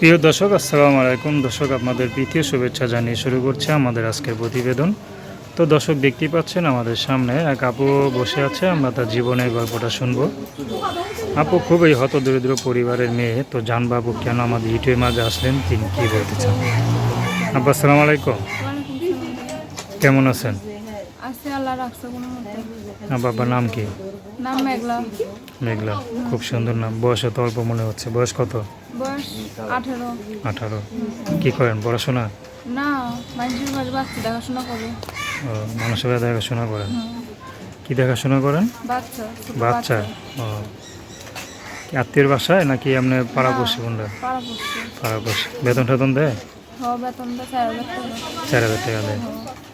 প্রিয় দর্শক আসসালামু আলাইকুম। দর্শক আপনাদের প্রীতীয় শুভেচ্ছা জানিয়ে শুরু করছে আমাদের আজকের প্রতিবেদন। তো দর্শক দেখতেই পাচ্ছেন আমাদের সামনে এক আপু বসে আছে আমরা তার জীবনের গল্পটা শুনব। আপু খুবই হতদরিদ্র পরিবারের মেয়ে তো জানবাবু কেন আমাদের ইউটিউবের মাঝে আসলেন তিনি কী বলতে চান? আপু আসসালামু আলাইকুম। কেমন আছেন? আছে আল্লাহ রাখছে কোনো বাবার নাম কি? নাম মেঘলা। মেঘলা খুব সুন্দর নাম। বয়স তো অল্প মনে হচ্ছে। বয়স কত? বয়স আঠেরো। আঠারো। কি করেন পড়াশোনা? না মানুষের বাড়ি বাচ্চা দেখাশোনা করে। ও, মানুষের বাড়ি দেখাশোনা করেন। কি দেখাশোনা করেন? বাচ্চা বাচ্চা। ও। কি আত্মীয়ের বাসায় নাকি আপনি পাড়া পাড়াপড়শি কোনটা পাড়া পড়ছে পাড়াপড়শি বেতন টেতন দেয় টাকা। চার হাজার টাকা দেয়।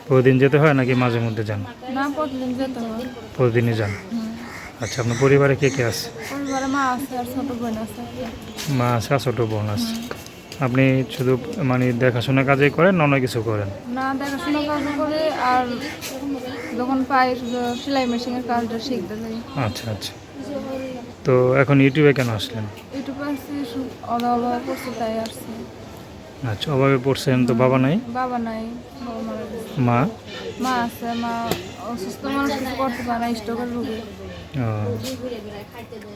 প্রতিদিন যেতে হয় নাকি মাঝে মধ্যে যান? না প্রতিদিন যেতে হয়। প্রতিদিনই যান? আচ্ছা আপনার পরিবারে কে কে আছে? পরিবারে মা আছে আর ছোট বোন আছে। মা আছে আর ছোটো বোন আছে। আপনি শুধু মানে দেখাশোনা কাজে করেন অন্য কিছু করেন? না দেখাশোনা কাজ করে আর যখন পাই সেলাই মেশিনের কাজটা শিখতে যাই। আচ্ছা আচ্ছা। তো এখন ইউটিউবে কেন আসলেন? ইউটিউবে আসছি অভাব করছে তাই আসছে। আচ্ছা অভাবে পড়ছেন তো বাবা নাই? বাবা নাই বাবা মারা গেছে। মা? মা আছে মা অসুস্থ মানুষ কিছু করতে পারে না স্টোকের রোগী।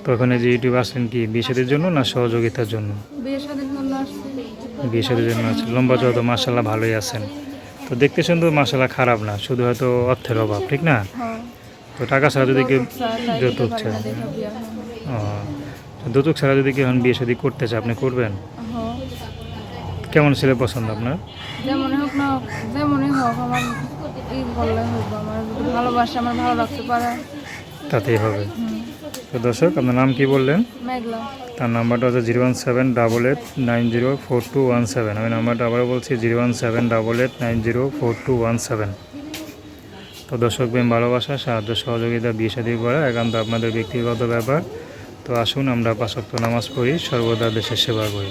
তো ওখানে যে ইউটিউব আসলেন কি বিয়ে জন্য না সহযোগিতার জন্য? বিয়ে শাদীর জন্য আসছে। বিয়ে সাথে জন্য আছে লম্বা চড়া তো মাসাল্লাহ ভালোই আছেন। তো দেখতে সুন্দর মাসাল্লাহ খারাপ না শুধু হয়তো অর্থের অভাব ঠিক না? হ্যাঁ। তো টাকা ছাড়া যদি কেউ যৌতুক চায়, যৌতুক ছাড়া যদি কেউ বিয়ে শাদী করতে চায় আপনি করবেন? কেমন ছেলে পছন্দ আপনার? যেমনই হোক না যেমনই হোক আমার ই করলে হোক আমার ভালোবাসে আমার ভালো রাখতে পারে। তাতেই হবে। তো দর্শক আপনার নাম কি বললেন? মেঘলা। তার নাম্বারটা হচ্ছে zero one seven double eight nine zero four two one seven. আমি নাম্বারটা আবার বলছি zero one seven double eight nine zero four two one seven. তো দর্শক প্রেম ভালোবাসা সাহায্য সহযোগিতা বিয়ে শাদী করা একান্ত আপনাদের ব্যক্তিগত ব্যাপার। তো আসুন আমরা পাঁচক্ত নামাজ পড়ি সর্বদা দেশের সেবা করি।